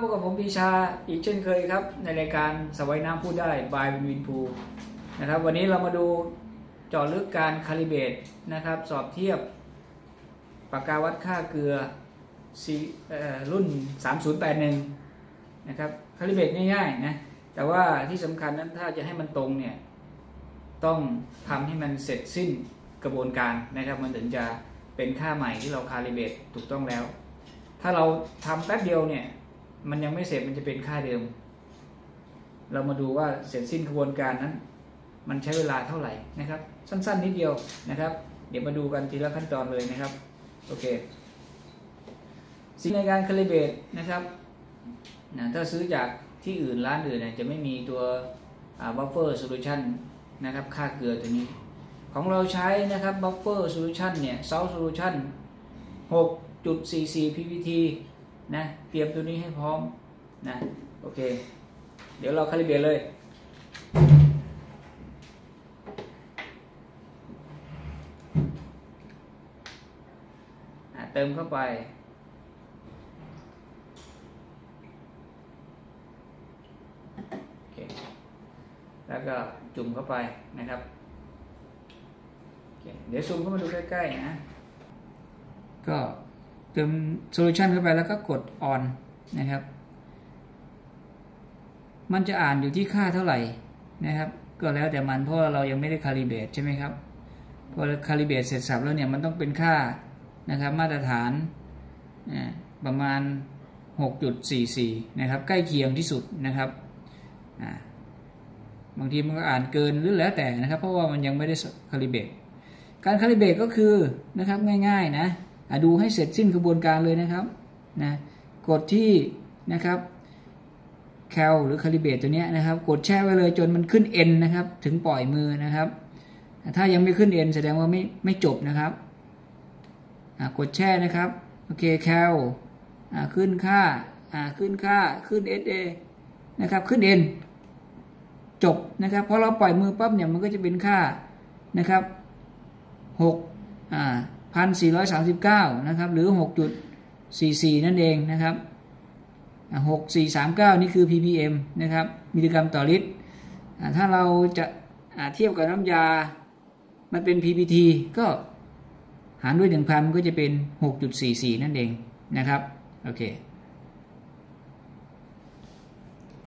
พบกับผมปีชาอีกเช่นเคยครับ ในรายการสวายน้ำพูดได้บายวินวินพูนะครับ วันนี้เรามาดูเจาะลึกการคาลิเบตนะครับ สอบเทียบปากกาวัดค่าเกลือซีเอ่อรุ่น 3081 นะครับคาลิเบตง่ายๆนะแต่ว่าที่สำคัญนั้นถ้าจะให้มันตรงเนี่ย ต้องทำให้มันเสร็จสิ้นกระบวนการนะครับ มันถึงจะเป็นค่าใหม่ที่เราคาลิเบตถูกต้องแล้ว ถ้าเราทำแป๊บเดียวเนี่ย มันยังไม่เสร็จมันจะเป็นค่าเดิม เรามาดูว่าเสร็จสิ้นกระบวนการนั้น มันใช้เวลาเท่าไหร่นะครับ สั้น ๆ นิดเดียวนะครับ เดี๋ยวมาดูกันทีละขั้นตอนเลยนะครับโอเคสิ่งในการคาลิเบตนะครับนะถ้าซื้อจากที่อื่นร้านอื่นเนี่ยจะไม่มีตัวบัฟเฟอร์โซลูชันนะครับค่าเกลือตัวนี้ ของเราใช้นะครับบัฟเฟอร์โซลูชันเนี่ยเซาโซลูชัน6.44 ppt นะเตรียมตัวนี้ให้พร้อมนะโอเค เดี๋ยวเราคาลิเบรตเลยเติมเข้าไปโอเคแล้วก็จุ่มเข้าไปนะครับ เดี๋ยวซูมเข้ามาดูใกล้ๆนะ ก็ เติมโซลูชันเข้าไปแล้วก็กด on นะครับ มันจะอ่านอยู่ที่ค่าเท่าไหร่นะครับ ก็แล้วแต่มันเพราะเรายังไม่ได้คาลิเบตใช่ไหมครับพอคาลิเบตเสร็จสับแล้วเนี่ยมันต้องเป็นค่านะครับมาตรฐานประมาณ 6.44 นะครับ ใกล้เคียงที่สุดนะครับบางทีมันก็อ่านเกินหรือแล้วแต่นะครับ เพราะว่ามันยังไม่ได้คาลิเบตการคาลิเบตก็คือนะครับง่ายๆนะ ดูให้เสร็จสิ้นกระบวนการเลยนะครับนะกดที่นะครับแคลหรือคาลิเบตตัวนี้นะครับ กดแช่ไว้เลยจนมันขึ้น N นะครับ ถึงปล่อยมือนะครับ ถ้ายังไม่ขึ้น N แสดงว่าไม่ไม่จบนะครับกดแช่นะครับโอเคแคลขึ้นค่าขึ้นค่าขึ้น SA นะครับขึ้น N จบนะครับพอเราปล่อยมือปั๊บเนี่ยมันก็จะเป็นค่านะครับ6อ่า 1,439 นะครับ หรือ 6.44 นั่นเองนะครับ 6439 นี่คือ ppm นะครับ มิลลิกรัมต่อลิตร ถ้าเราจะเทียบกับน้ำยา มันเป็น ppt ก็หารด้วย 1,000 ก็จะเป็น 6.44 นั่นเองนะครับ โอเค